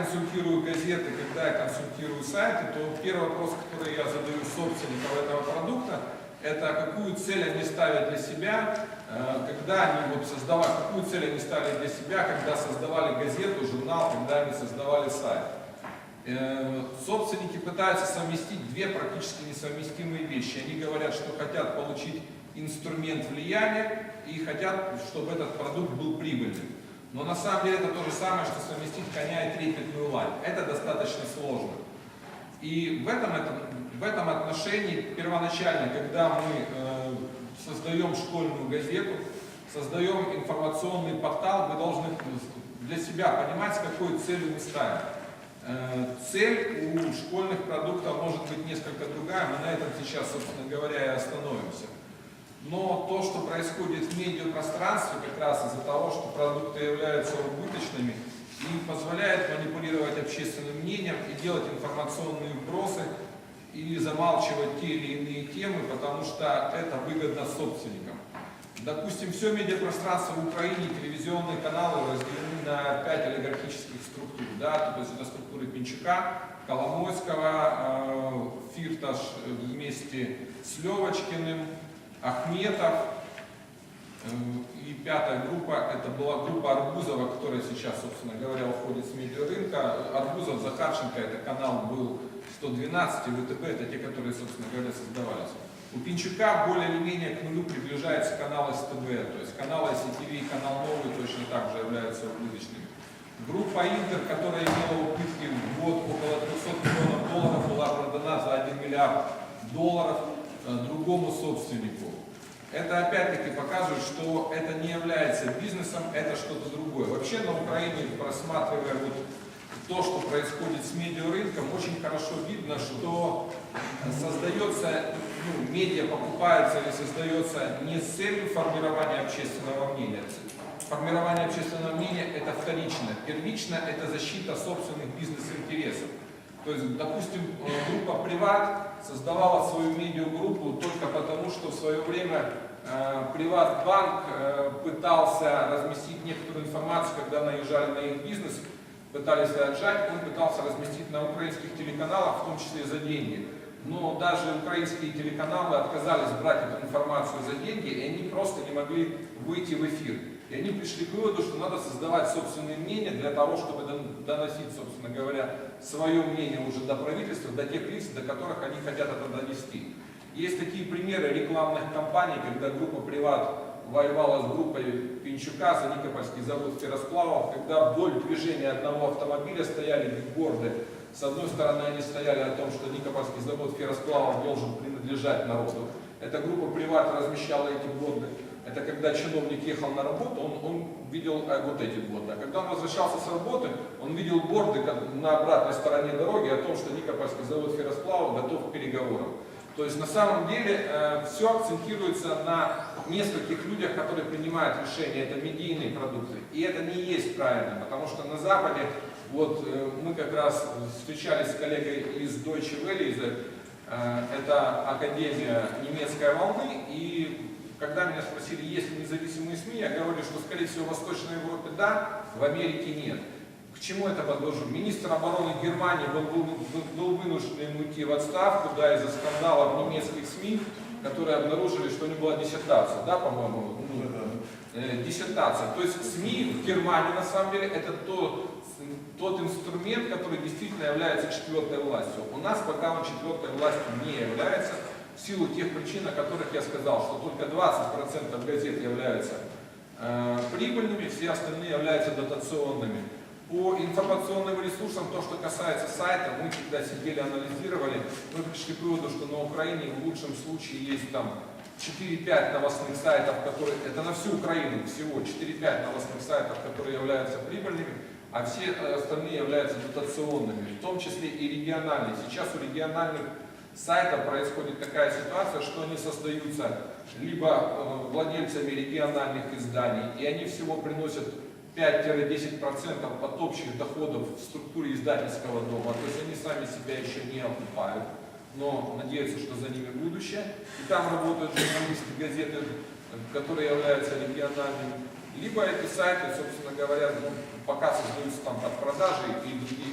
консультирую газеты, когда я консультирую сайты, то первый вопрос, который я задаю собственникам этого продукта, это какую цель они ставят для себя, э, когда они вот создавали, какую цель они ставили для себя, когда создавали газету, журнал, когда они создавали сайт. Э, собственники пытаются совместить две практически несовместимые вещи. Они говорят, что хотят получить инструмент влияния и хотят, чтобы этот продукт был прибыльным. Но на самом деле это то же самое, что совместить коня и трепетную лань. Это достаточно сложно. И в этом, это- в этом отношении первоначально, когда мы э, создаем школьную газету, создаем информационный портал, мы должны для себя понимать, с какой целью мы ставим. Э, Цель у школьных продуктов может быть несколько другая, мы на этом сейчас, собственно говоря, и остановимся. Но то, что происходит в медиапространстве, как раз из-за того, что продукты являются убыточными, и позволяет манипулировать общественным мнением и делать информационные вбросы или замалчивать те или иные темы, потому что это выгодно собственникам. Допустим, все медиапространство в Украине, телевизионные каналы разделены на пять олигархических структур. Да? То есть это структуры Пинчука, Коломойского, э, Фирташ вместе с Левочкиным, Ахметов, э, и пятая группа, это была группа Арбузова, которая сейчас, собственно говоря, уходит с медиарынка. Арбузов, Захарченко, это канал был 112, и ВТБ, это те, которые, собственно говоря, создавались. У Пинчука более или менее к нулю приближается канал СТБ, то есть канал ICTV и канал Новый точно так же являются убыточными. Группа Интер, которая имела убытки в год около 300 миллионов долларов, была продана за 1 миллиард долларов другому собственнику. Это опять-таки показывает, что это не является бизнесом, это что-то другое. Вообще на Украине, просматривая вот то, что происходит с медиарынком, очень хорошо видно, что создается, ну, медиа покупается или создается не с целью формирования общественного мнения. Формирование общественного мнения – это вторично. Первично – это защита собственных бизнес-интересов. То есть, допустим, э, группа «Приват» создавала свою медиагруппу только потому, что в свое время э, «Приватбанк» э, пытался разместить некоторую информацию, когда наезжали на их бизнес, пытались отжать, он пытался разместить на украинских телеканалах, в том числе за деньги. Но даже украинские телеканалы отказались брать эту информацию за деньги, и они просто не могли выйти в эфир. И они пришли к выводу, что надо создавать собственное мнение для того, чтобы дон- доносить, собственно говоря, свое мнение уже до правительства, до тех лиц, до которых они хотят это донести. Есть такие примеры рекламных кампаний, когда группа «Приват» воевала с группой Пинчука за Никопольский завод ферросплавов, когда вдоль движения одного автомобиля стояли бигборды. С одной стороны они стояли о том, что Никопольский завод ферросплавов должен принадлежать народу. Эта группа «Приват» размещала эти борды. Это когда чиновник ехал на работу, он, он видел э, вот эти борды. А когда он возвращался с работы, он видел борды на обратной стороне дороги о том, что Никопольский завод ферросплавов готов к переговорам. То есть на самом деле все акцентируется на нескольких людях, которые принимают решения. Это медийные продукты. И это не есть правильно, потому что на Западе, вот э, мы как раз встречались с коллегой из Deutsche Welle, из, э, это Академия немецкой волны, и когда меня спросили, есть ли независимые СМИ, я говорю, что, скорее всего, в Восточной Европе да, в Америке нет. К чему это подложу? Министр обороны Германии был, был, был вынужден уйти в отставку, да, из-за скандала в немецких СМИ, которые обнаружили, что у него была диссертация, да, по-моему, ну, э, диссертация. То есть СМИ в Германии, на самом деле, это то, тот инструмент, который действительно является четвертой властью. У нас пока он четвертой властью не является, силу тех причин, о которых я сказал, что только 20% газет являются э, прибыльными, все остальные являются дотационными. По информационным ресурсам, то, что касается сайта, мы когда сидели, анализировали, мы пришли к выводу, что на Украине в лучшем случае есть там 4-5 новостных сайтов, которые, это на всю Украину всего, 4-5 новостных сайтов, которые являются прибыльными, а все остальные являются дотационными, в том числе и региональные. Сейчас у региональных сайтов происходит такая ситуация, что они создаются либо э, владельцами региональных изданий, и они всего приносят 5-10% от общих доходов в структуре издательского дома, то есть они сами себя еще не окупают, но надеются, что за ними будущее. И там работают журналисты газеты, которые являются региональными. Либо эти сайты, собственно говоря, ну, пока создаются там под продажи и другие